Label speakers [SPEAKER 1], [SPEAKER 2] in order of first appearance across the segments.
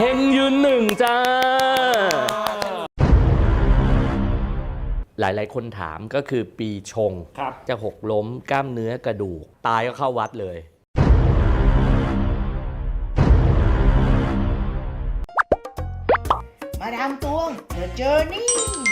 [SPEAKER 1] เฮงยืนหนึ่งจ้า หลายๆ คนถามก็คือปีชง
[SPEAKER 2] ครับ
[SPEAKER 1] จะหกล้มกล้ามเนื้อกระดูก ตายก็เข้าวัดเลย
[SPEAKER 3] มาดามตวง The Journey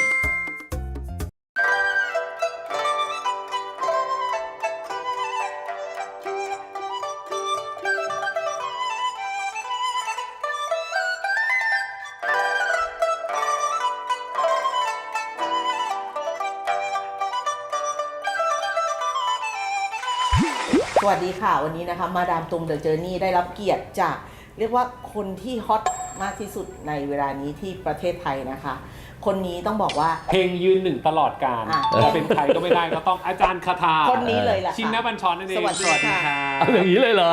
[SPEAKER 3] สวัสดีค่ะ วันนี้นะคะมาดามตุงเดอะเจอร์นี่ได้รับเกียรติจากเรียกว่าคนที่ฮอตมากที่สุดในเวลานี้ที่ประเทศไทยนะคะ คนนี้ต้องบอกว่า
[SPEAKER 2] เพลงยืนหนึ่งตลอดการ
[SPEAKER 3] อะ
[SPEAKER 2] จะเป็นใครก็ไม่ได้ก็ต้องอาจารย์คาถา
[SPEAKER 3] คนนี้เลยแหละค่ะ
[SPEAKER 2] ชินนบัญชรนั่นเอง
[SPEAKER 3] สวัสดีค่ะ
[SPEAKER 1] เอาอย่างนี้เลยเหรอ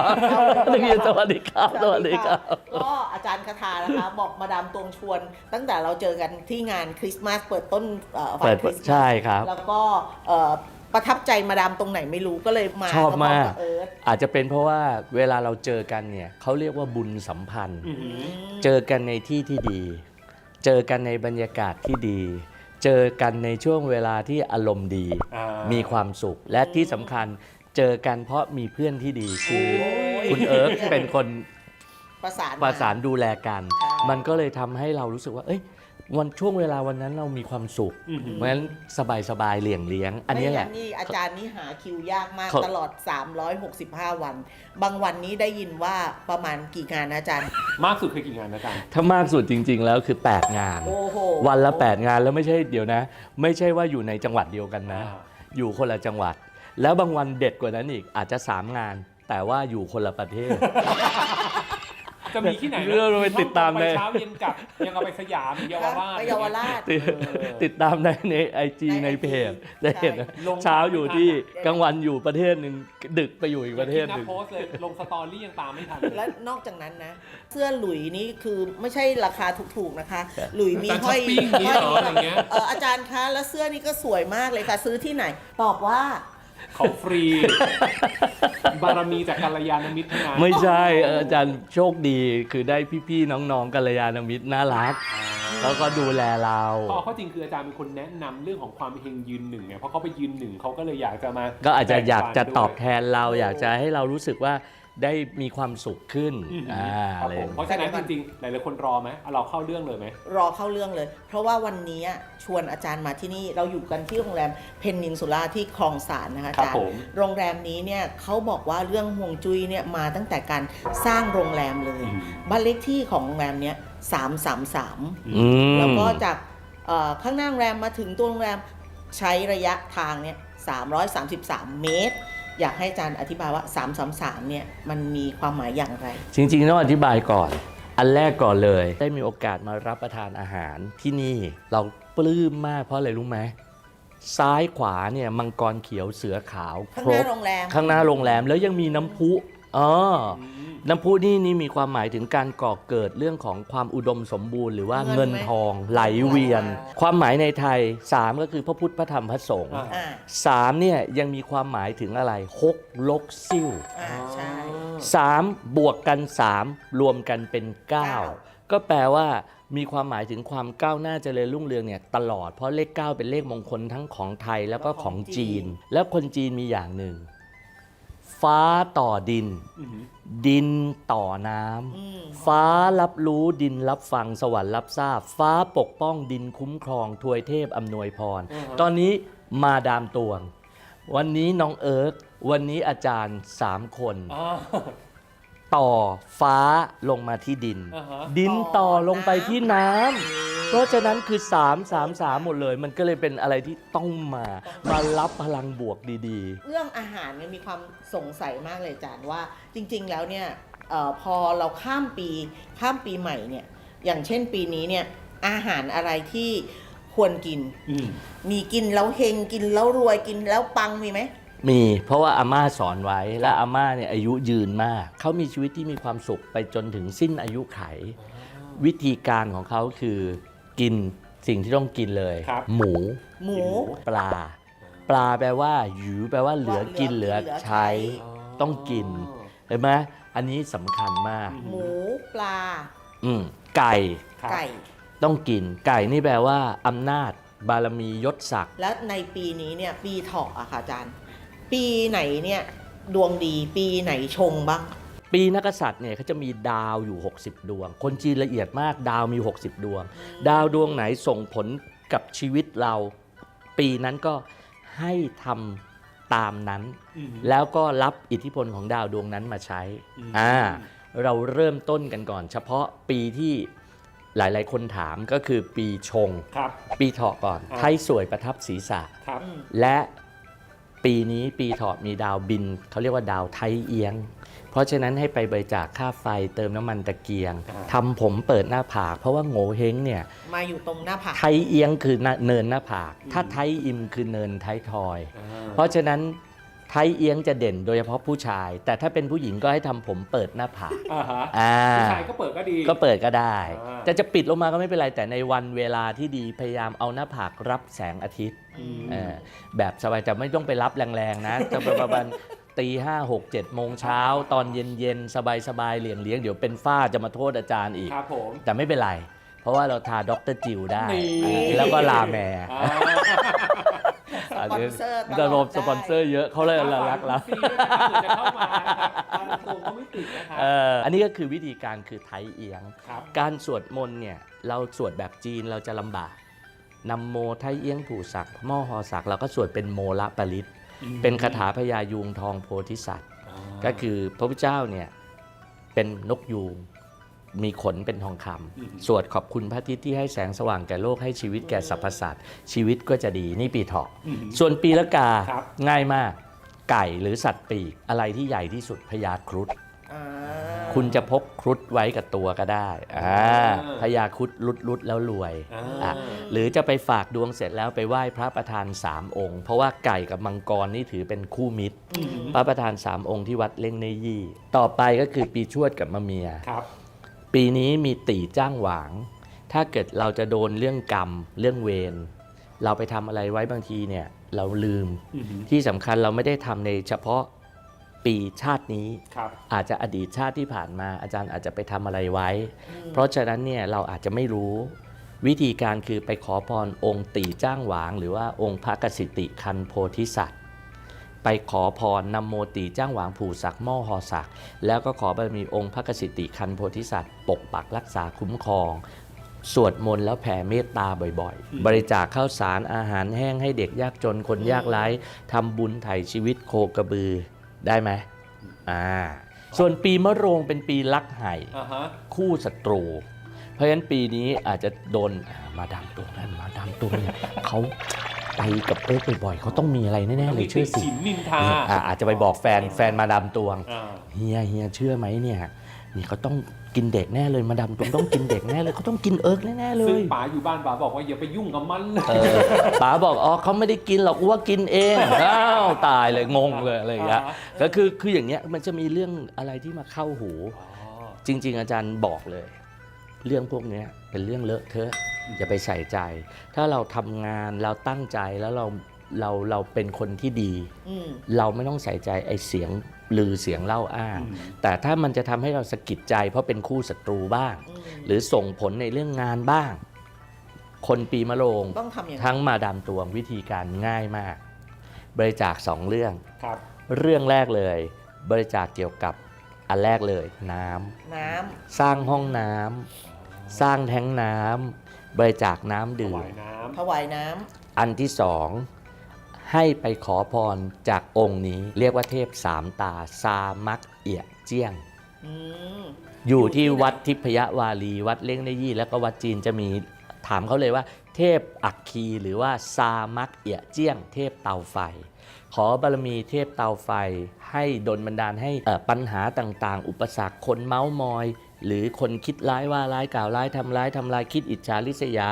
[SPEAKER 1] อย่างนี้สวัสดีครับสวัสดีครับ
[SPEAKER 3] ก็อาจารย์คาถานะคะ บอกมาดามตวงชวน ตั้งแต่เราเจอกันที่งานคริสต์มาสเปิดต้นเอ่อวัน
[SPEAKER 1] เปิด
[SPEAKER 3] คริสต์มาส
[SPEAKER 1] ใช่ครับ
[SPEAKER 3] แล้วก็เอ่อ ประทับใจมาดามตรงไหนไม่รู้ก็เลยมา
[SPEAKER 1] ชอบมาก
[SPEAKER 3] บเอิร์ธ
[SPEAKER 1] อาจจะเป็นเพราะว่าเวลาเราเจอกันเนี่ยเขาเรียกว่าบุญสัมพันธ์
[SPEAKER 2] อื้อหือ
[SPEAKER 1] เจอกันในที่ที่ดี เจอกันในบรรยากาศที่ดี เจอกันในช่วงเวลาที่อารมณ์ดี
[SPEAKER 2] อ่า
[SPEAKER 1] มีความสุข และที่สำคัญเจอกันเพราะมีเพื่อนที่ดีคือ
[SPEAKER 3] โอ้ย
[SPEAKER 1] คุณเอิร์กเป็นคน
[SPEAKER 3] ประสาน
[SPEAKER 1] ประสานดูแลกัน
[SPEAKER 3] ใช่
[SPEAKER 1] มันก็เลยทำให้เรารู้สึกว่า เอ้ย วันช่วงเวลาวันนั้นเรามีความสุข
[SPEAKER 2] อื้อหือ
[SPEAKER 1] เพราะฉะนั้นสบายสบายๆเหลี่ยงเลี้ยง อันนี้แหละ
[SPEAKER 3] ไม่งั้นี่อาจารย์นี่หาคิวยากมาก
[SPEAKER 1] เขา
[SPEAKER 3] ตลอด 365 วัน บางวันนี้ได้ยินว่าประมาณกี่งานนะอาจารย์
[SPEAKER 2] มากสุดคือกี่งานนะอาจารย์
[SPEAKER 1] ถ้ามากสุดจริง ๆ แล้วคือ 8 งาน
[SPEAKER 3] โอ้โห
[SPEAKER 1] วันละ 8 งานแล้วไม่ใช่เดี๋ยวนะ ไม่ใช่ว่าอยู่ในจังหวัดเดียวกันนะ
[SPEAKER 2] อ่า
[SPEAKER 1] อยู่คนละจังหวัด แล้วบางวันเด็ดกว่านั้นอีกอาจจะ 3 งาน แต่ว่าอยู่คนละประเทศ
[SPEAKER 2] จะมีที่ไหนนะ
[SPEAKER 1] เรื่องเราไปติดตาม
[SPEAKER 2] ไป
[SPEAKER 1] ใน
[SPEAKER 2] เช้าเย็นกลับยังเอาไปสยามเยาวราช
[SPEAKER 3] ไปเยาวราช
[SPEAKER 1] ติด
[SPEAKER 2] เออ
[SPEAKER 1] ติดตามได้ในไอจี
[SPEAKER 3] ใน
[SPEAKER 1] ใน
[SPEAKER 3] IG
[SPEAKER 1] เพจได้เห็นนะ
[SPEAKER 2] ลง
[SPEAKER 1] เช้าอยู่ที่
[SPEAKER 3] ไม่ทันอะ
[SPEAKER 1] กลางวันอยู่ประเทศหนึ่งดึกไปอยู่อีกประเทศห
[SPEAKER 2] นะ
[SPEAKER 1] นึ่ง
[SPEAKER 2] โพสต์เลยลงสตอรี่ยังตามไม่ทัน
[SPEAKER 3] และนอกจากนั้นนะ เสื้อหลุยนี่คือไม่ใช่ราคาถูกๆนะคะ
[SPEAKER 1] ครับ
[SPEAKER 3] หลุยมี
[SPEAKER 2] อาจารย์
[SPEAKER 3] ห้อย
[SPEAKER 2] ช้อปปิ้งอย่างนี้เหรออะไรเงี้ย
[SPEAKER 3] เอออาจารย์คะแล้วเสื้อนี่ก็สวยมากเลยค่ะ ซื้อที่ไหน ตอบว่า
[SPEAKER 2] เขาฟรี บารมีจากกัลยาณมิตรทั้งนั้น
[SPEAKER 1] ไม่ใช่เอออาจารย์โชคดีคือได้พี่ๆน้องๆกัลยาณมิตรน่ารัก แล้วก็ดูแลเรา
[SPEAKER 2] พอข้อจริงคืออาจารย์เป็นคนแนะนำเรื่องของความเฮงยืนหนึ่งไงเพราะเขาไปยืนหนึ่งเขาก็เลยอยากจะมา
[SPEAKER 1] ก็อาจจะอยากจะ
[SPEAKER 2] แบ่งปันด้วย
[SPEAKER 1] ตอบแทนเรา
[SPEAKER 3] โอ้
[SPEAKER 1] อยากจะให้เรารู้สึกว่า ได้มีความสุขขึ้น
[SPEAKER 2] อืม
[SPEAKER 1] อ่า
[SPEAKER 2] ครับ
[SPEAKER 1] อะไร
[SPEAKER 2] ผมเพราะฉะนั้นจริงๆหลายๆคนรอไหมเอาเราเข้าเรื่องเลยไหม
[SPEAKER 3] รอเข้าเรื่องเลย เพราะว่าวันนี้ชวนอาจารย์มาที่นี่เราอยู่กันที่โรงแรมเพนนินซูล่าที่คลองสานนะคะอา
[SPEAKER 2] ครับ
[SPEAKER 3] จารย์
[SPEAKER 2] ผม
[SPEAKER 3] โรงแรมนี้เนี่ยเขาบอกว่าเรื่องห่วงจุ้ยเนี่ยมาตั้งแต่การสร้างโรงแรมเลย
[SPEAKER 2] อืม
[SPEAKER 3] บ้านเลขที่ของโรงแรมเนี้ยสามสามสาม
[SPEAKER 1] อืม
[SPEAKER 3] แล้วก็จากเอ่อข้างหน้าโรงแรมมาถึงตัวโรงแรมใช้ระยะทางเนี่ย333 เมตร อยากให้อาจารย์อธิบายว่า 333 เนี่ยมันมีความหมายอย่างไร
[SPEAKER 1] จริงๆต้องอธิบายก่อน อันแรกก่อนเลย ได้มีโอกาสมารับประทานอาหารที่นี่เราปลื้มมากเพราะอะไรรู้ไหมซ้ายขวาเนี่ยมังกรเขียวเสือขาว
[SPEAKER 3] ข้าง
[SPEAKER 1] คร
[SPEAKER 3] หน้า
[SPEAKER 1] บ
[SPEAKER 3] โรงแรม
[SPEAKER 1] ข้างหน้าโรงแรมแล้วยังมีน้ำพุอ๋ออ
[SPEAKER 2] อืม
[SPEAKER 1] น้ำพุนี่นี่มีความหมายถึงการก่อเกิดเรื่องของความอุดมสมบูรณ์หรือว่า
[SPEAKER 3] เงิ
[SPEAKER 1] เงิ
[SPEAKER 3] น
[SPEAKER 1] น
[SPEAKER 3] ไหม
[SPEAKER 1] ทองไหลเวียน
[SPEAKER 3] ว้าว
[SPEAKER 1] ความหมายในไทย 3 ก็คือพระพุทธพระธรรมพระสงฆ์
[SPEAKER 2] อ่า
[SPEAKER 3] อ่า
[SPEAKER 1] สามเนี่ยยังมีความหมายถึงอะไรฮกลกซิ่ว
[SPEAKER 3] อ่าใช่
[SPEAKER 1] สามบวกกัน3รวมกันเป็น
[SPEAKER 3] เก้า
[SPEAKER 1] 9ก็แปลว่ามีความหมายถึงความก้าวหน้าเจริญรุ่งเรืองเนี่ยตลอดเพราะเลข 9 เป็นเลขมงคลทั้งของไทยแล้วก็ของจีน แล้วคนจีนมีอย่างหนึ่ง ฟ้าต่อดิน
[SPEAKER 2] อืม
[SPEAKER 1] ดินต่อน้ำ
[SPEAKER 3] อืม
[SPEAKER 1] ฟ้ารับรู้ดินรับฟังสวรรค์รับทราบ ฟ้าปกป้องดินคุ้มครองทวยเทพอำนวยพร
[SPEAKER 2] อือฮะ
[SPEAKER 1] ตอนนี้มาดามตวง วันนี้น้องเอิร์กวันนี้อาจารย์สามคน
[SPEAKER 2] อ่า
[SPEAKER 1] ต่อฟ้าลงมาที่ดิน
[SPEAKER 2] อ่าฮะ
[SPEAKER 1] ดินต่อลงไปที่น้ำเพราะฉะนั้นคือ 3 3 3 หมดเลย มันก็เลยเป็นอะไรที่ต้องมามารับพลังบวกดี
[SPEAKER 3] เรื่องอาหารเนี่ยมีความสงสัยมากเลยอาจารย์ว่าจริง ๆ แล้วเนี่ยเออพอเราข้ามปีข้ามปีใหม่เนี่ยอย่างเช่นปีนี้เนี่ยอาหารอะไรที่ควรกิน
[SPEAKER 2] อืม
[SPEAKER 3] มีกินแล้วเฮงกินแล้วรวยกินแล้วปังมีไหม
[SPEAKER 1] ๆ มีเพราะว่าอาม่าสอนไว้และอาม่าเนี่ยอายุยืนมาก เขามีชีวิตที่มีความสุขไปจนถึงสิ้นอายุไข วิธีการของเขาคือกินสิ่งที่ต้องกินเลย
[SPEAKER 2] ครับ
[SPEAKER 1] หมู
[SPEAKER 3] หมู
[SPEAKER 1] ปลา ปลาแปลว่าหยูแปลว่าเหลือกินเหลือใช้ ต้องกินเห็นไหมอันนี้สำคัญมาก
[SPEAKER 3] หมูปลา
[SPEAKER 1] อืมไก่
[SPEAKER 2] ครับ
[SPEAKER 3] ไก่
[SPEAKER 1] ต้องกิน ไก่นี่แปลว่าอำนาจบารมียศศักดิ์
[SPEAKER 3] และในปีนี้เนี่ยปีเถาะอะค่ะอาจารย์ ปีไหนเนี่ยดวงดีปีไหนชงบ้าง
[SPEAKER 1] ปีนักกษัตริย์เนี่ยเขาจะมีดาวอยู่ 60 ดวง คนจีนละเอียดมากดาวมี 60 ดวง ดาวดวงไหนส่งผลกับชีวิตเรา ปีนั้นก็ให้ทำตามนั้น
[SPEAKER 2] อืม
[SPEAKER 1] แล้วก็รับอิทธิพลของดาวดวงนั้นมาใช้
[SPEAKER 2] อืม
[SPEAKER 1] อ่าเราเริ่มต้นกันก่อน เฉพาะปีที่หลายๆ คนถามก็คือปีชง
[SPEAKER 2] ครับ
[SPEAKER 1] ปีเถาะก่อน
[SPEAKER 2] อ่า
[SPEAKER 1] ไทยสวยประทับศีรษะ
[SPEAKER 2] ครับ
[SPEAKER 3] อืม
[SPEAKER 1] และ ปีนี้ปีเถาะมีดาวบิน เขาเรียกว่าดาวไทยเอียง เพราะฉะนั้นให้ไปบริจาคค่าไฟเติมน้ำมันตะเกียง
[SPEAKER 2] อ่า
[SPEAKER 1] ทำผมเปิดหน้าผาก เพราะว่าโง่เฮงเนี่ย
[SPEAKER 3] มาอยู่ตรงหน้าผาก
[SPEAKER 1] ไทยเอียงคือหน้าเนินหน้าผาก ถ้าไทยอิมคือเนินไทยทอย
[SPEAKER 2] อ่า
[SPEAKER 1] เพราะฉะนั้น ไทยเอียงจะเด่นโดยเฉพาะผู้ชาย แต่ถ้าเป็นผู้หญิงก็ให้ทำผมเปิดหน้าผาก
[SPEAKER 2] อ่าฮะ
[SPEAKER 1] อ่า
[SPEAKER 2] ผู้ชายก็เปิดก็ดี
[SPEAKER 1] ก็เปิดก็ได้
[SPEAKER 2] อ่า
[SPEAKER 1] แต่จะปิดลงมาก็ไม่เป็นไร แต่ในวันเวลาที่ดีพยายามเอาหน้าผากรับแสงอาทิตย์
[SPEAKER 2] อืม
[SPEAKER 1] เออแบบสบายแต่ไม่ต้องไปรับแรงๆนะ จะประมาณตีห้าหกเจ็ดโมงเช้า ตอนเย็นๆ สบายๆเลี่ยงเลี้ยงๆเดี๋ยวเป็นฝ้าจะมาโทษอาจารย์อีก
[SPEAKER 2] ครับผม
[SPEAKER 1] แต่ไม่เป็นไร เพราะว่าเราทาด็อกเตอร์จิวได้
[SPEAKER 2] นี่
[SPEAKER 1] เออแล้วก็ลาแมร์
[SPEAKER 2] อ่า
[SPEAKER 3] สปอนเซอร์ตลอด
[SPEAKER 1] ระบบสปอนเซอร์เยอะเขาเลยรักเรา
[SPEAKER 2] ฟรีนะครับเผื่อจะเข้ามานะครับทางโกงก็ไม่ติดนะครับ
[SPEAKER 1] เอออันนี้ก็คือวิธีการคือไทยเอียง
[SPEAKER 2] ครับ
[SPEAKER 1] การสวดมนต์เนี่ยเราสวดแบบจีนเราจะลำบากนำโมไทยเอียงผูศักดิ์หม้อหอศักดิ์เราก็สวดเป็นโมละปริตเป็นคาถาพญายูงทองโพธิสัตว์ ก็คือพระพุทธเจ้าเนี่ยเป็นนกยูง มีขนเป็นทองคำ
[SPEAKER 2] ม
[SPEAKER 1] สวดขอบคุณพระอาทิตย์ที่ให้แสงสว่างแก่โลกให้ชีวิตแก่สรรพสัตว์ชีวิตก็จะดีนี่ปีเถาะ
[SPEAKER 2] อืม
[SPEAKER 1] ส่วนปีละกา
[SPEAKER 2] ครับ
[SPEAKER 1] ง่ายมาก ไก่หรือสัตว์ปีกอะไรที่ใหญ่ที่สุดพญาครุฑ
[SPEAKER 3] อ่า
[SPEAKER 1] คุณจะพกครุฑไว้กับตัวก็ได้อ่าพญาครุฑลุดลุดแล้วรวย
[SPEAKER 2] อ่า
[SPEAKER 1] อะหรือจะไปฝากดวงเสร็จแล้วไปไหว้พระประธานสามองค์ เพราะว่าไก่กับมังกรนี่ถือเป็นคู่มิตร
[SPEAKER 2] อืม
[SPEAKER 1] พระประธานสามองค์ที่วัดเล่งในยี่ ต่อไปก็คือปีชวดกับมะเมีย
[SPEAKER 2] ครับ
[SPEAKER 1] ปีนี้มีตีจ้างหวาง ถ้าเกิดเราจะโดนเรื่องกรรม เรื่องเวร เราไปทำอะไรไว้บางทีเนี่ยเราลืม
[SPEAKER 2] อืม
[SPEAKER 1] ที่สำคัญเราไม่ได้ทำในเฉพาะปีชาตินี้
[SPEAKER 2] ครับ
[SPEAKER 1] อาจจะอดีตชาติที่ผ่านมาอาจารย์อาจจะไปทำอะไรไว้ เพราะฉะนั้นเนี่ยเราอาจจะไม่รู้ วิธีการคือไปขอพรองค์ตีจ้างหวาง หรือว่าองค์พระกสิติคันโพธิสัตว์ ไปขอพรนำโมตีจ้างหวางผูศักดิ์หม้อหอศักดิ์แล้วก็ขอบารมีองค์พระกสิติคันโพธิสัตว์ ปกปักรักษาคุ้มครอง สวดมนต์แล้วแผ่เมตตาบ่อย
[SPEAKER 2] อืม
[SPEAKER 1] ๆบริจาคข้าวสารอาหารแห้งให้เด็กยากจนคนยากไร้ทำบุญไถ่ชีวิตโคกระบือได้ไหมอ่าส่วนปีมะโรงเป็นปีลักไห่
[SPEAKER 2] อ่าฮะ
[SPEAKER 1] คู่ศัตรู เพราะฉะนั้นปีนี้อาจจะโดนอ่ามาดามตัวนั่นมาดามตัวเนี่ยเขาไปกับเอิร์กบ่อยๆเขาต้องมีอะไรแน่ๆเลยเชื่อสิ
[SPEAKER 2] ฉินนินทา
[SPEAKER 1] เนี่ยอ่าอาจจะไปบอกแฟนแฟนมาดามตวง
[SPEAKER 2] อ่า
[SPEAKER 1] เฮียเฮียเชื่อไหมเนี่ยนี่เขาต้องกินเด็กแน่เลยมาดามตวงต้องกินเด็กแน่เลยเขาต้องกินเอิร์กแน่ๆเล
[SPEAKER 2] ซึ่ง
[SPEAKER 1] ย
[SPEAKER 2] ป๋าอยู่บ้านป๋าบอกว่าอย่าไปยุ่งกับมันเลย
[SPEAKER 1] เออป๋าบอกอ๋อเขาไม่ได้กินหรอกกูว่ากินเองอ้าวตายเลยงงเลยอะไรอย่างเงี้ยก็คือคืออย่างเงี้ยมันจะมีเรื่องอะไรที่มาเข้าหู
[SPEAKER 2] อ๋อ
[SPEAKER 1] จริง ๆ อาจารย์บอกเลย เรื่องพวกเนี้ยเป็นเรื่องเลอะเทอะอย่าไปใส่ใจ ถ้าเราทำงานเราตั้งใจแล้วเราเราเราเป็นคนที่ดี
[SPEAKER 3] อืม
[SPEAKER 1] เราไม่ต้องใส่ใจไอ้เสียงลือเสียงเล่าอ้าง
[SPEAKER 2] อืม
[SPEAKER 1] แต่ถ้ามันจะทำให้เราสะกิดใจ เพราะเป็นคู่ศัตรูบ้าง
[SPEAKER 3] อืม
[SPEAKER 1] หรือส่งผลในเรื่องงานบ้าง คนปีมะโรง
[SPEAKER 3] ต้องทำอย่างนั้น
[SPEAKER 1] ทั้งมาดามตวงวิธีการง่ายมาก บริจาคสองเรื่อง
[SPEAKER 2] ครับ
[SPEAKER 1] เรื่องแรกเลย บริจาคเกี่ยวกับอันแรกเลย น้ำ
[SPEAKER 3] น้
[SPEAKER 1] สร้างห้องน้ำ สร้างแท้งน้ำบริจาคน้ำ
[SPEAKER 2] ถ
[SPEAKER 1] ดื่ม
[SPEAKER 2] วายน้ำ
[SPEAKER 3] ถวายน้
[SPEAKER 1] อันที่สองให้ไปขอพรจากองค์นี้ เรียกว่าเทพสามตาซามักเอียเจียงำ
[SPEAKER 3] อืม
[SPEAKER 1] อยู่ที่วัดทิพยวารีวัดเล่งในยี่ แล้วก็วัดจีนจะมีถามเขาเลยว่า เทพอักคีหรือว่าซามักเอียเจียง เทพเตาไฟ ขอบารมีเทพเตาไฟ ให้ดลบันดาลให้เอ่อปัญหาต่างๆ อุปสรรคคนเมาส์มอย หรือคนคิดร้ายว่าร้ายกล่าวร้ายทำร้ายทำลายคิดอิจฉาริษยา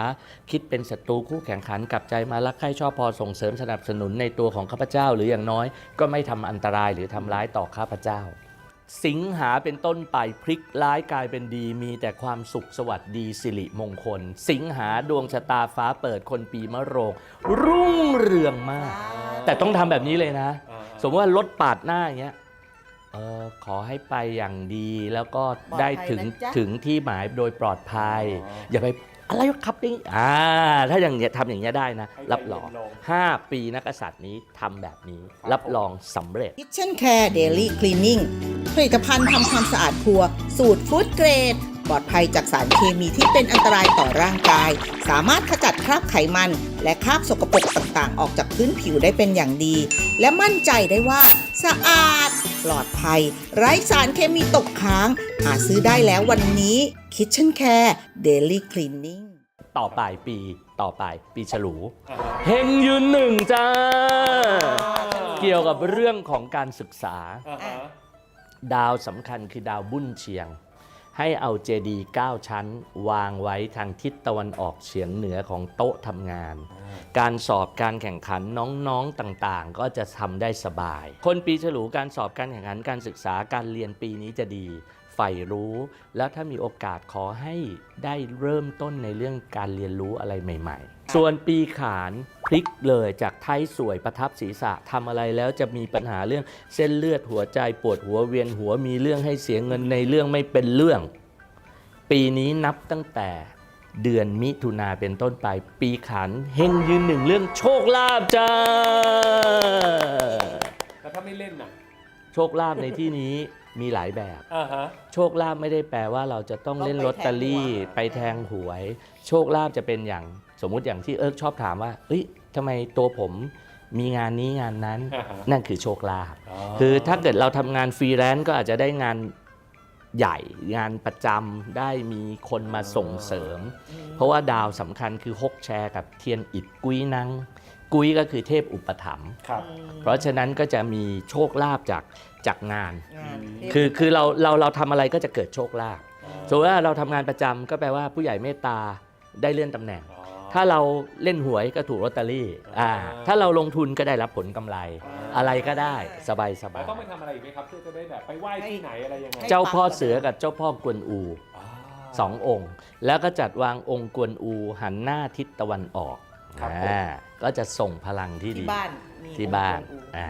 [SPEAKER 1] คิดเป็นศัตรูคู่แข่งขันกลับใจมารักใคร่ชอบพอส่งเสริมสนับสนุนในตัวของข้าพเจ้า หรืออย่างน้อยก็ไม่ทำอันตรายหรือทำร้ายต่อข้าพเจ้า สิงหาเป็นต้นไปพลิกร้ายกลายเป็นดีมีแต่ความสุขสวัสดีสิริมงคล สิงหาดวงชะตาฟ้าเปิดคนปีมะโรง รุ่งเรืองมาก แต่ต้องทำแบบนี้เลยนะำ
[SPEAKER 2] อ่า
[SPEAKER 1] สมมติว่ารถปาดหน้าอย่างเงี้ย เออขอให้ไปอย่างดีแล้วก็
[SPEAKER 3] ปลอดภัย
[SPEAKER 1] ได้ถึง
[SPEAKER 3] นะจ๊ะ
[SPEAKER 1] ถึงที่หมายโดยปลอดภัย
[SPEAKER 2] อ๋อ
[SPEAKER 1] อย่าไปอะไรวะครับนี่อ่าถ้าอย่างเงี้ยทำอย่างเงี้ยได้นะ
[SPEAKER 2] ให้ใจ
[SPEAKER 1] รับรอง
[SPEAKER 2] เย็นลง
[SPEAKER 1] 5 ปีนักกษัตริย์นี้ทำแบบนี้
[SPEAKER 2] ครับ
[SPEAKER 1] รับรองสำเร็จ
[SPEAKER 3] Kitchen Care Daily Cleaning ผลิตภัณฑ์ทำความสะอาดครัว สูตรฟู้ดเกรด ปลอดภัยจากสารเคมีที่เป็นอันตรายต่อร่างกาย สามารถขจัดคราบไขมัน และคราบสกปรกต่างๆ ออกจากพื้นผิวได้เป็นอย่างดี และมั่นใจได้ว่า สะอาด ปลอดภัย ไร้สารเคมีตกค้าง หาซื้อได้แล้ววันนี้ Kitchen Care Daily Cleaning
[SPEAKER 1] ต่อไปปีต่อไปปีฉลู
[SPEAKER 2] อ่าฮะ
[SPEAKER 1] เฮงยืนหนึ่งจ้า
[SPEAKER 2] อ่า
[SPEAKER 1] เกี่ยวกับเรื่องของการศึกษา
[SPEAKER 2] อ่าฮะ
[SPEAKER 1] ดาวสำคัญคือดาวบุญเชียง ให้เอาเจดีย์9ชั้น วางไว้ทางทิศตะวันออกเฉียงเหนือของโต๊ะทำงาน การสอบการแข่งขันน้องๆต่างๆ ก็จะทำได้สบาย คนปีฉลูการสอบการแข่งขันการศึกษาการเรียนปีนี้จะดีใฝ่รู้ แล้วถ้ามีโอกาสขอให้ได้เริ่มต้นในเรื่องการเรียนรู้อะไรใหม่ ๆ ส่วนปีขานพลิกเลยจากไทยสวยประทับศีรษะทำอะไรแล้วจะมีปัญหาเรื่องเส้นเลือดหัวใจปวดหัวเวียนหัวมีเรื่องให้เสียเงินในเรื่องไม่เป็นเรื่อง ปีนี้นับตั้งแต่เดือนมิถุนาเป็นต้นไป ปีขันเฮงยืนหนึ่งเรื่องโชคลาภจ้า
[SPEAKER 2] แล้วถ้าไม่เล่นน่ะ
[SPEAKER 1] โชคลาภในที่นี้มีหลายแบบ
[SPEAKER 2] อ่าฮะ
[SPEAKER 1] โชคลาภไม่ได้แปลว่าเราจะต้องเล่นลอตเตอรี่ไปแทงหวย โชคลาภจะเป็นอย่าง สมมุติอย่างที่เอิร์กชอบถามว่าเอ้ยทำไมตัวผมมีงานนี้งานนั้น
[SPEAKER 2] อ่าฮะ
[SPEAKER 1] นั่นคือโชคลาภคือถ้าเกิดเราทำงานฟรีแลนซ์ก็อาจจะได้งานใหญ่งานประจำได้มีคนมาส่งเสริม เพราะว่าดาวสำคัญคือฮกแชร์กับเทียนอิดกุ้ยนัง กุ้ยก็คือเทพอุปถัมภ์
[SPEAKER 2] ครับ
[SPEAKER 1] เพราะฉะนั้นก็จะมีโชคลาภจากจากงาน
[SPEAKER 3] งาน
[SPEAKER 1] คือคือเราเราเราทำอะไรก็จะเกิดโชคลาภสมมติว่าเราทำงานประจำก็แปลว่าผู้ใหญ่เมตตาได้เลื่อนตำแหน่ง
[SPEAKER 2] อ๋อ
[SPEAKER 1] ถ้าเราเล่นหวยก็ถูกลอตเตอรี่อ่า
[SPEAKER 2] อ่า
[SPEAKER 1] ถ้าเราลงทุนก็ได้รับผลกำไร
[SPEAKER 2] อ่า
[SPEAKER 1] อะไรก็ได้สบายสบา
[SPEAKER 2] แล้ว
[SPEAKER 1] ย
[SPEAKER 2] ต้องไปทำอะไรอีกไหมครับเพื่อจะได้แบบไปไหว้ที่ไหนอะไรยังไง
[SPEAKER 1] เจ้าพ่อเสือกับเจ้าพ่อกวนอู
[SPEAKER 2] อ่า
[SPEAKER 1] สององค์ แล้วก็จัดวางองค์กวนอูหันหน้าทิศตะวันออก
[SPEAKER 2] ครับผม
[SPEAKER 1] อ่าก็จะส่งพลังที่ดี
[SPEAKER 3] ที่บ้านมี
[SPEAKER 1] ที่บ้าน
[SPEAKER 3] องค์กวนอู
[SPEAKER 1] อ่า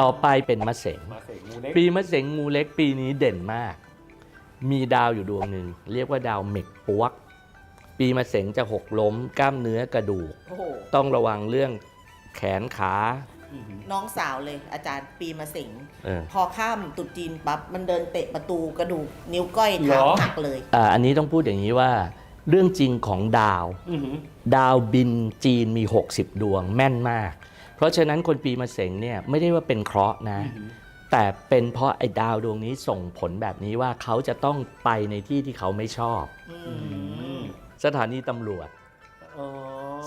[SPEAKER 1] ต่อไปเป็นมะเสง
[SPEAKER 2] มาเสกงูเล็ก
[SPEAKER 1] ปีมะเสงงูเล็กปีนี้เด่นมาก มีดาวอยู่ดวงหนึ่งเรียกว่าดาวเมกปวก ปีมะเสงจะหกล้มกล้ามเนื้อกระดูก
[SPEAKER 3] โอ้โห
[SPEAKER 1] ต้องระวังเรื่องแขนขา
[SPEAKER 2] อือหือ
[SPEAKER 3] น้องสาวเลย อาจารย์ปีมาสิง
[SPEAKER 1] เออ
[SPEAKER 3] พอข้ามตรุษจีนปั๊บมันเดินเตะประตูกระดูกนิ้วก้อย
[SPEAKER 2] เหร
[SPEAKER 3] เท้า
[SPEAKER 2] อ
[SPEAKER 3] หักเลย
[SPEAKER 1] อ่าอันนี้ต้องพูดอย่างนี้ว่า เรื่องจริงของดาว
[SPEAKER 2] อือหือ
[SPEAKER 1] ดาวบินจีนมี 60 ดวงแม่นมาก เพราะฉะนั้นคนปีมะเสงเนี่ยไม่ได้ว่าเป็นเคราะห์นะ
[SPEAKER 2] อือหือ
[SPEAKER 1] แต่เป็นเพราะไอ้ดาวดวงนี้ส่งผลแบบนี้ว่าเขาจะต้องไปในที่ที่เขาไม่ชอบ
[SPEAKER 3] อื
[SPEAKER 2] อื
[SPEAKER 3] ม
[SPEAKER 2] ม
[SPEAKER 1] สถานีตำรวจ
[SPEAKER 2] อ๋อ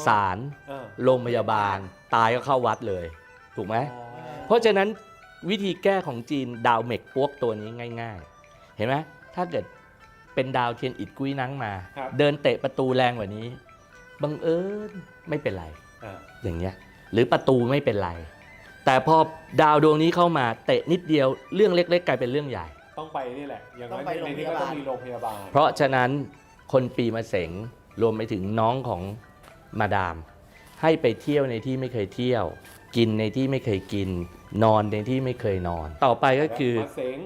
[SPEAKER 1] ศาล
[SPEAKER 2] เออ
[SPEAKER 1] โรงพยาบาล ตายก็เข้าวัดเลย ถูกไหม
[SPEAKER 2] อ๋อ
[SPEAKER 1] เพราะฉะนั้นวิธีแก้ของจีนดาวเมกปวกตัวนี้ง่าย ๆ เห็นไหมถ้าเกิดเป็นดาวเทียนอิดกุ้ยนังมา
[SPEAKER 2] ครับ
[SPEAKER 1] เดินเตะประตูแรงกว่านี้บังเอิญไม่เป็นไร
[SPEAKER 2] อ่า
[SPEAKER 1] อย่างเงี้ยหรือประตูไม่เป็นไร แต่พอดาวดวงนี้เข้ามาเตะนิดเดียวเรื่องเล็ก ๆ กลายเป็นเรื่องใหญ่
[SPEAKER 2] ต้องไปนี่แหละอย่างน้อย
[SPEAKER 3] ต้องไป
[SPEAKER 2] ในนี้ก็ต้องมีโรงพยาบาล
[SPEAKER 1] เพราะฉะนั้น คนปีมะเสงรวมไปถึงน้องของมาดาม ให้ไปเที่ยวในที่ไม่เคยเที่ยว กินในที่ไม่เคยกิน นอนในที่ไม่เคยนอน ต่อไปก็คือ
[SPEAKER 2] มาเสง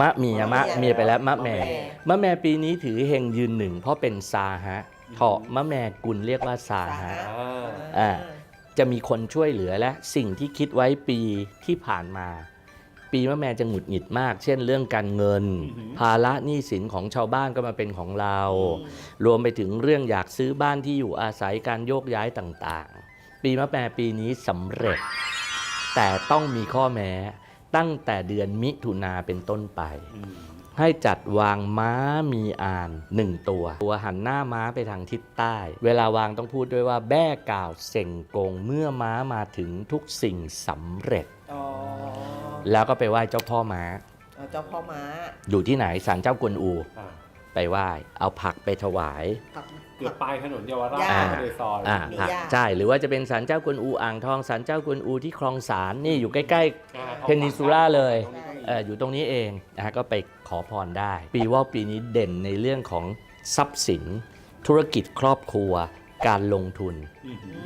[SPEAKER 1] มะเมียมะ
[SPEAKER 3] มะเมีย
[SPEAKER 1] เมียไปแล้วมะแม่
[SPEAKER 3] มะแม่
[SPEAKER 1] มะแม่ปีนี้ถือเฮงยืนหนึ่งเพราะเป็นซาฮะเพราะมะแม่กุลเรียกว่าซาฮะ
[SPEAKER 2] อ่า
[SPEAKER 1] อ่า จะมีคนช่วยเหลือและสิ่งที่คิดไว้ปีที่ผ่านมา ปีมะแม่จะหงุดหงิดมาก เช่นเรื่องการเงิน ภาระหนี้สินของชาวบ้านก็มาเป็นของเรา รวมไปถึงเรื่องอยากซื้อบ้านที่อยู่อาศัยการโยกย้ายต่างๆ ปีมะแม่ปีนี้สำเร็จ แต่ต้องมีข้อแม้ตั้งแต่เดือนมิถุนาเป็นต้นไป
[SPEAKER 2] อืม
[SPEAKER 1] ให้จัดวางม้ามีอานหนึ่งตัว ตัวหันหน้าม้าไปทางทิศใต้ เวลาวางต้องพูดด้วยว่าแบ้กล่าวเส่งกงเมื่อม้ามาถึงทุกสิ่งสำเร็จ
[SPEAKER 3] อ๋อ
[SPEAKER 1] แล้วก็ไปไหว้เจ้าพ่อม้า
[SPEAKER 3] เอาเจ้าพ่อม้า
[SPEAKER 1] อยู่ที่ไหนศาลเจ้ากวนอู
[SPEAKER 2] อ่า
[SPEAKER 1] ไปไหว้เอาผักไปถวาย
[SPEAKER 3] ผัก
[SPEAKER 2] เกือบปลายถนนเยาวราช
[SPEAKER 3] ย่า
[SPEAKER 2] ทะเลซอย
[SPEAKER 1] อ่า
[SPEAKER 3] มี
[SPEAKER 1] ผัก
[SPEAKER 3] ย่า
[SPEAKER 1] ใช่หรือว่าจะเป็นศาลเจ้ากวนอูอ่างทองศาลเจ้ากวนอูที่คลองสารนี่อยู่ใกล้
[SPEAKER 2] อ่า
[SPEAKER 1] เพนินซูล่าเลย
[SPEAKER 2] ตรงนี้ก็มี
[SPEAKER 1] ๆเอออยู่ตรงนี้เองนะฮะก็ไปขอพรได้ ปีว่าปีนี้เด่นในเรื่องของทรัพย์สิน ธุรกิจครอบครัว การลงทุน
[SPEAKER 2] อือหือ
[SPEAKER 3] อื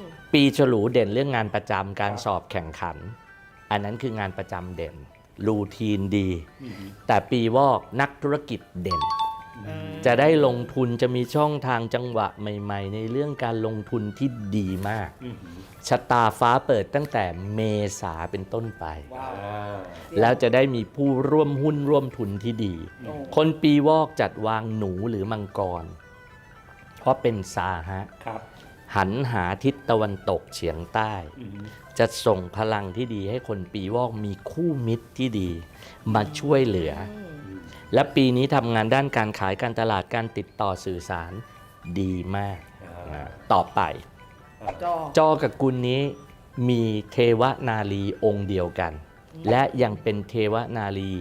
[SPEAKER 3] ม
[SPEAKER 1] ปีฉลูเด่นเรื่องงานประจำการสอบแข่งขัน อันนั้นคืองานประจำเด่น รูทีนดี
[SPEAKER 2] อืม
[SPEAKER 1] แต่ปีวอกนักธุรกิจเด่น
[SPEAKER 3] อืม
[SPEAKER 1] จะได้ลงทุนจะมีช่องทางจังหวะใหม่ ๆ ในเรื่องการลงทุนที่ดีมาก
[SPEAKER 2] อืม
[SPEAKER 1] ชะตาฟ้าเปิดตั้งแต่เมษาเป็นต้นไป
[SPEAKER 3] ว้าว
[SPEAKER 2] อ่า
[SPEAKER 1] แล้วจะได้มีผู้ร่วมหุ้นร่วมทุนที่ดี
[SPEAKER 3] โอ้
[SPEAKER 1] คนปีวอกจัดวางหนูหรือมังกร เพราะเป็นสาหะ
[SPEAKER 2] ครับ
[SPEAKER 1] หันหาทิศตะวันตกเฉียงใต้
[SPEAKER 2] อืม
[SPEAKER 1] จะส่งพลังที่ดีให้คนปีวอกมีคู่มิตรที่ดีมาช่วยเหลือ
[SPEAKER 3] อืม
[SPEAKER 2] อืม
[SPEAKER 1] และปีนี้ทำงานด้านการขายการตลาดการติดต่อสื่อสารดีมาก
[SPEAKER 2] อ่า
[SPEAKER 1] อ่าต่อไป
[SPEAKER 3] จอ
[SPEAKER 1] จอกับกุลนี้มีเทวนาลีองค์เดียวกัน และยังเป็นเทวนาลี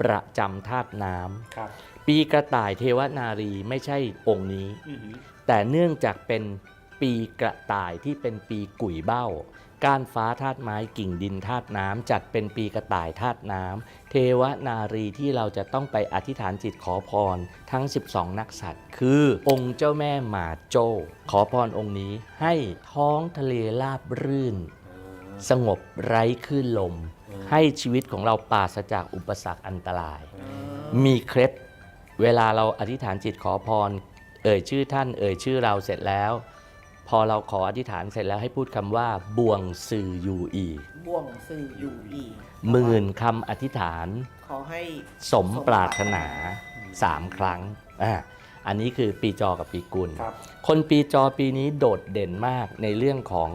[SPEAKER 1] ประจำธาตุน้
[SPEAKER 2] ครับำ
[SPEAKER 1] ปีกระต่ายเทวนารีไม่ใช่องค์นี้
[SPEAKER 2] อืม
[SPEAKER 1] แต่เนื่องจากเป็น ปีกระต่ายที่เป็นปีกุ่ยเบ้า ก้านฟ้าธาตุไม้กิ่งดินธาตุน้ำจัดเป็นปีกระต่ายธาตุน้ำเทวนารีที่เราจะต้องไปอธิษฐานจิตขอพรทั้ง 12 นักสัตว์ คือองค์เจ้าแม่หมาโจ้ ขอพรองค์นี้ให้ท้องทะเลราบรื่น สงบไร้คลื่นลม ให้ชีวิตของเราปราศจากอุปสรรคอันตราย มีเคล็ดเวลาเราอธิษฐานจิตขอพร เอ่ยชื่อท่านเอ่ยชื่อเราเสร็จแล้ว พอเราขออธิษฐานเสร็จแล้วให้พูดคำว่าบวงสื่ออยู่อี
[SPEAKER 3] บ่วงสื่ออยู่อีก
[SPEAKER 1] หมื่นคำอธิษฐาน
[SPEAKER 3] ขอให้
[SPEAKER 1] สมปรารถนาสามครั้งอ่าอันนี้คือปีจอกับปีกุล
[SPEAKER 2] ครับ
[SPEAKER 1] คนปีจอปีนี้โดดเด่นมากในเรื่องของ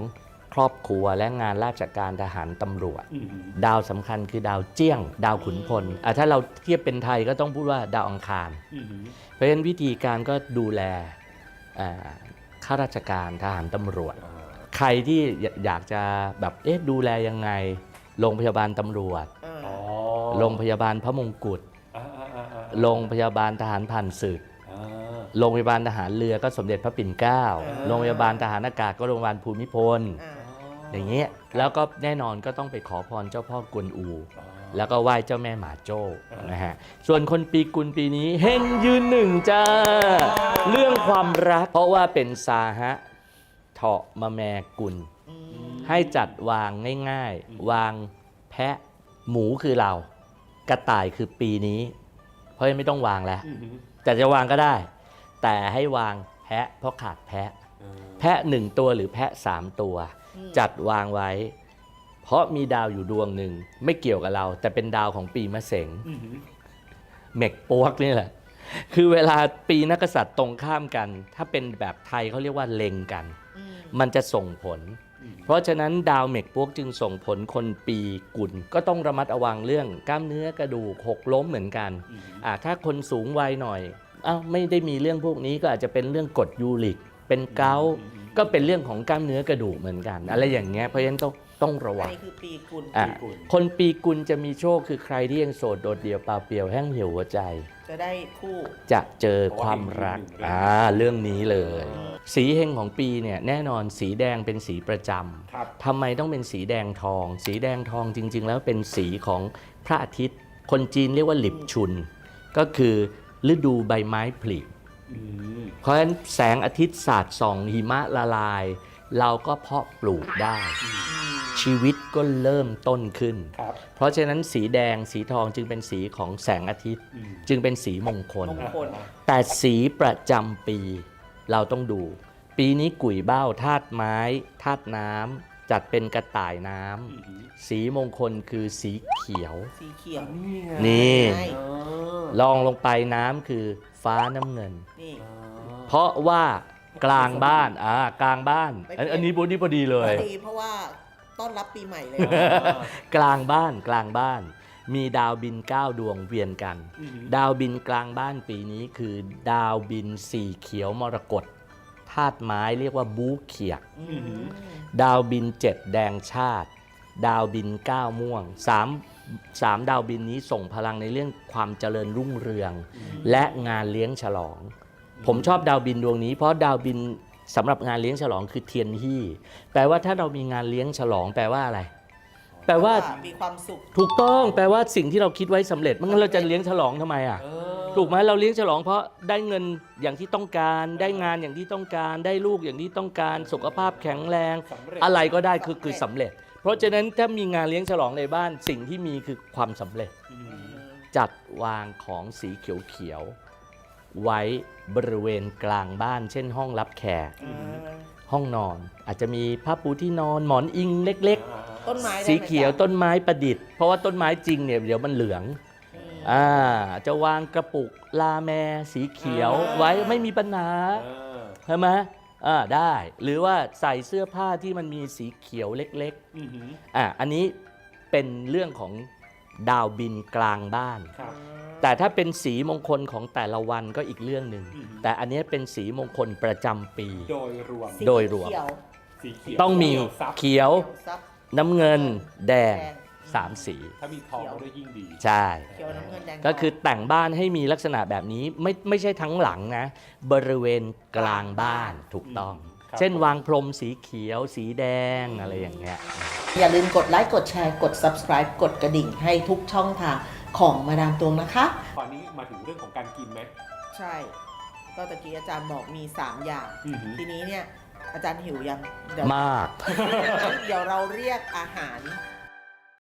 [SPEAKER 1] ครอบครัวและงานราชการทหารตำรวจ
[SPEAKER 2] อืม
[SPEAKER 1] ดาวสำคัญคือดาวเจี้ยง ดาวขุนพลอะถ้าเราเทียบเป็นไทยก็ต้องพูดว่าดาวอังคาร
[SPEAKER 2] อืม
[SPEAKER 1] เพราะฉะนั้นวิธีการก็ดูแลอ่า ข้าราชการทหารตำรวจ
[SPEAKER 2] อ่า
[SPEAKER 1] ใครที่อยากจะแบบเอ๊ะดูแลยังไงโรงพยาบาลตำรวจ
[SPEAKER 3] อ่า
[SPEAKER 2] อ๋อ
[SPEAKER 1] โรงพยาบาลพระมงกุฎ
[SPEAKER 2] อ่าอ่าอ่าอ่า
[SPEAKER 1] โรงพยาบาลทหารผ่านศึก
[SPEAKER 2] อ่า
[SPEAKER 1] โรงพยาบาลทหารเรือก็สมเด็จพระปิ่นเกล้าโรงพยาบาลทหารอากาศก็โรงพยาบาลภูมิพล
[SPEAKER 3] อ่า
[SPEAKER 1] อย่างเงี้ยแล้วก็แน่นอนก็ต้องไปขอพรเจ้าพ่อกวนอู
[SPEAKER 2] อ๋อ
[SPEAKER 1] แล้วก็ไหว้เจ้าแม่หมาโจ้
[SPEAKER 2] นะ
[SPEAKER 1] ฮะส่วนคนปีกุลปีนี้เฮงยืนหนึ่งจ้า เรื่องความรัก เพราะว่าเป็นสาหะเถาะมะแมกุล ให้จัดวางง่ายๆ วางแพะหมูคือเรา กระต่ายคือปีนี้ เพราะฉะนั้นไม่ต้องวางแล้ว แต่จะวางก็ได้ แต่ให้วางแพะเพราะขาดแพะ แพะหนึ่งตัวหรือแพะสามตัว จัดวางไว้ เพราะมีดาวอยู่ดวงหนึ่งไม่เกี่ยวกับเรา แต่เป็นดาวของปีมะเสง
[SPEAKER 2] อืม
[SPEAKER 1] เมกปวกนี่แหละ คือเวลาปีนักกษัตริย์ตรงข้ามกัน ถ้าเป็นแบบไทยเขาเรียกว่าเล็งกัน
[SPEAKER 3] อืม
[SPEAKER 1] มันจะส่งผล
[SPEAKER 2] อืม
[SPEAKER 1] เพราะฉะนั้นดาวเมกปวกจึงส่งผลคนปีกุลก็ต้องระมัดระวังเรื่องกล้ามเนื้อกระดูกหกล้มเหมือนกัน
[SPEAKER 2] อืม
[SPEAKER 1] อ่าถ้าคนสูงวัยหน่อยอ้าวไม่ได้มีเรื่องพวกนี้ก็อาจจะเป็นเรื่องกรดยูริก เป็นเกาต์ก็เป็นเรื่องของกล้ามเนื้อกระดูกเหมือนกัน อะไรอย่างเงี้ยเพราะฉะนั้นต้อง ต้องระ
[SPEAKER 3] อั
[SPEAKER 1] วันง
[SPEAKER 3] นี้คือปีกุล
[SPEAKER 1] อะ
[SPEAKER 2] ปีกุล
[SPEAKER 1] คนปีกุลจะมีโชคคือใครที่ยังโสดโดดเดี่ยวเปล่าเปลี่ยวแห้งเหี่ยวหัวใจ
[SPEAKER 3] จะได้คู่
[SPEAKER 1] จะเจอความรักอ่าเรื่องนี้เลย สีเฮงของปีเนี่ยแน่นอนสีแดงเป็นสีประจำ
[SPEAKER 2] ครับ
[SPEAKER 1] ทำไมต้องเป็นสีแดงทอง สีแดงทองจริง ๆ แล้วเป็นสีของพระอาทิตย์ คนจีนเรียกว่าหลิบชุน ก็คือฤดูใบไม้ผลิ
[SPEAKER 2] อืม
[SPEAKER 1] เพราะฉะนั้นแสงอาทิตย์สาดส่องหิมะละลาย เราก็เพาะปลูกได้ ชีวิตก็เริ่มต้นขึ้น
[SPEAKER 2] ครับ
[SPEAKER 1] เพราะฉะนั้นสีแดงสีทองจึงเป็นสีของแสงอาทิตย์
[SPEAKER 2] อืม
[SPEAKER 1] จึงเป็นสีมงคล
[SPEAKER 3] มงคล
[SPEAKER 1] แต่สีประจำปีเราต้องดู ปีนี้กุ๋ยเบ้าธาตุไม้ธาตุน้ำจัดเป็นกระต่ายน้ำ
[SPEAKER 2] อืม
[SPEAKER 1] สีมงคลคือสีเขียว
[SPEAKER 3] สีเขียว
[SPEAKER 2] นี่ไง
[SPEAKER 1] นี่
[SPEAKER 3] ใช่
[SPEAKER 2] อ๋อ
[SPEAKER 1] ลองลงไปน้ำคือฟ้าน้ำเงิน
[SPEAKER 3] นี่
[SPEAKER 1] เพราะว่ากลางบ้านอ่ากลางบ้าน อันอันนี้บดีพอดีเลย
[SPEAKER 3] ดีเพราะว่า ต้อนรับปีใหม่เลย
[SPEAKER 1] กลางบ้านกลางบ้าน มีดาวบิน 9 ดวงเวียนกัน
[SPEAKER 2] อืม
[SPEAKER 1] ดาวบินกลางบ้านปีนี้คือดาวบินสีเขียวมรกตธาตุไม้เรียกว่าบูเขียก
[SPEAKER 3] อืม
[SPEAKER 1] ดาวบินเจ็ดแดงชาติ ดาวบินเก้าม่วงสามสามดาวบินนี้ส่งพลังในเรื่องความเจริญรุ่งเรือง และงานเลี้ยงฉลอง ผมชอบดาวบินดวงนี้ เพราะดาวบิน สำหรับงานเลี้ยงฉลองคือเทียนฮี่ แปลว่าถ้าเรามีงานเลี้ยงฉลองแปลว่าอะไร แปลว่า
[SPEAKER 3] มีความสุข
[SPEAKER 1] ถูกต้องแปลว่าสิ่งที่เราคิดไว้สำเร็จไมันงั้นเราจะเลี้ยงฉลองทำไมอะ
[SPEAKER 2] เออ
[SPEAKER 1] ถูกไหมเราเลี้ยงฉลองเพราะได้เงินอย่างที่ต้องการ ได้งานอย่างที่ต้องการ ได้ลูกอย่างที่ต้องการ สุขภาพแข็งแรง
[SPEAKER 2] สำเร็จ
[SPEAKER 1] อะไรก็ได้คือ
[SPEAKER 3] สำเร็จ
[SPEAKER 1] คือสำเร็จ เพราะฉะนั้นถ้ามีงานเลี้ยงฉลองในบ้านสิ่งที่มีคือความสำเร็จ
[SPEAKER 2] อืม
[SPEAKER 1] จัดวางของสีเขียวๆ ไว้บริเวณกลางบ้าน เช่น ห้องรับแขก
[SPEAKER 3] อ่า
[SPEAKER 1] ห้องนอนอาจจะมีผ้าปูที่นอนหมอนอิงเล็ก
[SPEAKER 2] อ่า
[SPEAKER 3] ต้นไม้
[SPEAKER 1] ๆ
[SPEAKER 3] ได้
[SPEAKER 1] สี
[SPEAKER 3] ไหม
[SPEAKER 1] เขียว
[SPEAKER 3] จ๊ะ
[SPEAKER 1] ต้นไม้ประดิษฐ์ เพราะว่าต้นไม้จริงเนี่ยเดี๋ยวมันเหลือง
[SPEAKER 3] อืม
[SPEAKER 1] อ่าจะวางกระปุกลาแมสีเขียว
[SPEAKER 3] อ่า
[SPEAKER 1] ไว้ไม่มีปัญหา
[SPEAKER 2] อ่า
[SPEAKER 1] ใช่ไหมอ่าได้ หรือว่าใส่เสื้อผ้าที่มันมีสีเขียวเล็ก
[SPEAKER 2] อือหือ
[SPEAKER 1] ๆอะอันนี้เป็นเรื่องของดาวบินกลางบ้าน
[SPEAKER 2] ครับ
[SPEAKER 1] แต่ถ้าเป็นสีมงคลของแต่ละวันก็อีกเรื่องหนึ่ง
[SPEAKER 2] อือหือ
[SPEAKER 1] แต่อันนี้เป็นสีมงคลประจำปี
[SPEAKER 2] โดยรวม
[SPEAKER 3] สี
[SPEAKER 1] โดยรวม
[SPEAKER 3] เขียว
[SPEAKER 2] สีเขียว
[SPEAKER 1] ต้องมี
[SPEAKER 2] ซับ
[SPEAKER 1] เขียว
[SPEAKER 3] เขียวซับ
[SPEAKER 1] น้ำเงินแดง
[SPEAKER 3] แดง
[SPEAKER 1] สามสี
[SPEAKER 2] ถ้ามีทองก็ด้วยยิ่งดี
[SPEAKER 1] ใช่
[SPEAKER 3] เขียวน้ำเงินแดง
[SPEAKER 1] ก็คือแต่งบ้านให้มีลักษณะแบบนี้ไม่ไม่ใช่ทั้งหลังนะ บริเวณกลางบ้านถูกต้อง
[SPEAKER 2] ครับ
[SPEAKER 1] เช่นวางพรมสีเขียว สีแดงอะไรอย่างเงี้ย
[SPEAKER 3] อย่าลืมกดไลค์กดแชร์กด subscribe กดกระดิ่งให้ทุกช่องทาง ของมาดามตวงนะคะ
[SPEAKER 2] ตอนนี้มาถึงเรื่องของการกินไหม
[SPEAKER 3] ใช่ ก็ตะกี้อาจารย์บอกมี 3 อย่าง
[SPEAKER 2] อือหือ
[SPEAKER 3] ทีนี้เนี่ยอาจารย์หิวยังเดี๋ยว
[SPEAKER 1] มาก
[SPEAKER 3] เดี๋ยวเราเรียกอาหาร